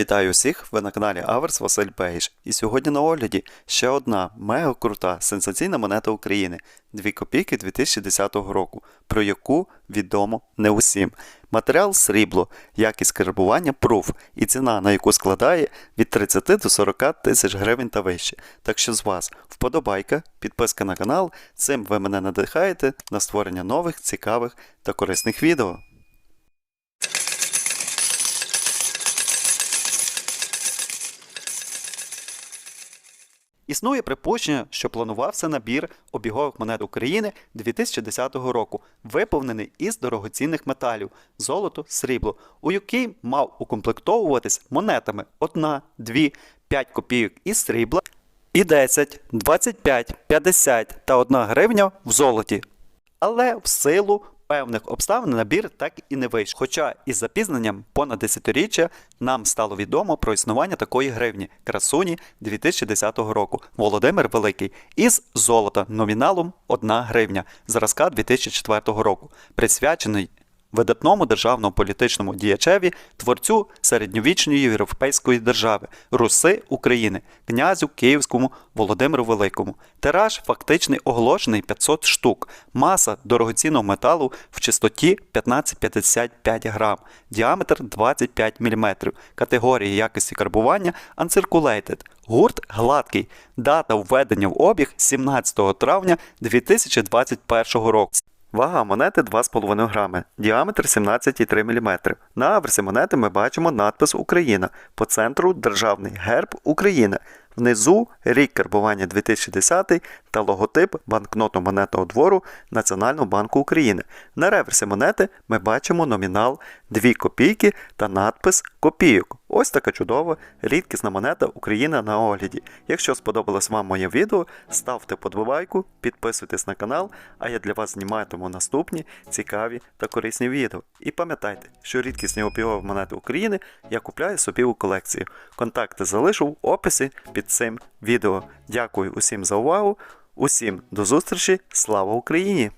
Вітаю усіх! Ви на каналі Аверс Василь Бейш. І сьогодні на огляді ще одна мега крута сенсаційна монета України 2 копійки 2010 року, про яку відомо не усім. Матеріал срібло, якість карбування пруф і ціна на яку складає від 30 до 40 тисяч гривень та вище. Так що з вас вподобайка, підписка на канал, цим ви мене надихаєте на створення нових, цікавих та корисних відео. Існує припущення, що планувався набір обігових монет України 2010 року, виповнений із дорогоцінних металів золото, срібло, у який мав укомплектовуватись монетами 1, 2, 5 копійок із срібла і 10, 25, 50 та 1 гривня в золоті. Але в силу певних обставин набір так і не вийшов. Хоча із запізненням понад десятиріччя нам стало відомо про існування такої гривні красуні 2010 року Володимир Великий із золота номіналом 1 гривня зразка 2004 року, присвячений видатному державному політичному діячеві, творцю середньовічної європейської держави, Руси України, князю Київському Володимиру Великому. Тираж фактичний оголошений 500 штук, маса дорогоцінного металу в чистоті 1555 грам, діаметр 25 мм, категорія якості карбування Uncirculated, гурт гладкий, дата введення в обіг 17 травня 2021 року. Вага монети 2,5 грами, діаметр 17,3 мм. На аверсі монети ми бачимо надпис Україна. По центру державний герб України. Внизу рік карбування 2010 та логотип банкнотно-монетного двору Національного банку України. На реверсі монети ми бачимо номінал 2 копійки та надпис копійок. Ось така чудова рідкісна монета Україна на огляді. Якщо сподобалось вам моє відео, ставте подобайку, підписуйтесь на канал, а я для вас зніматиму наступні цікаві та корисні відео. І пам'ятайте, що рідкісні обігові монети України я купляю собі у колекцію. Контакти залишу в описі під цим відео. Дякую усім за увагу, усім до зустрічі, слава Україні!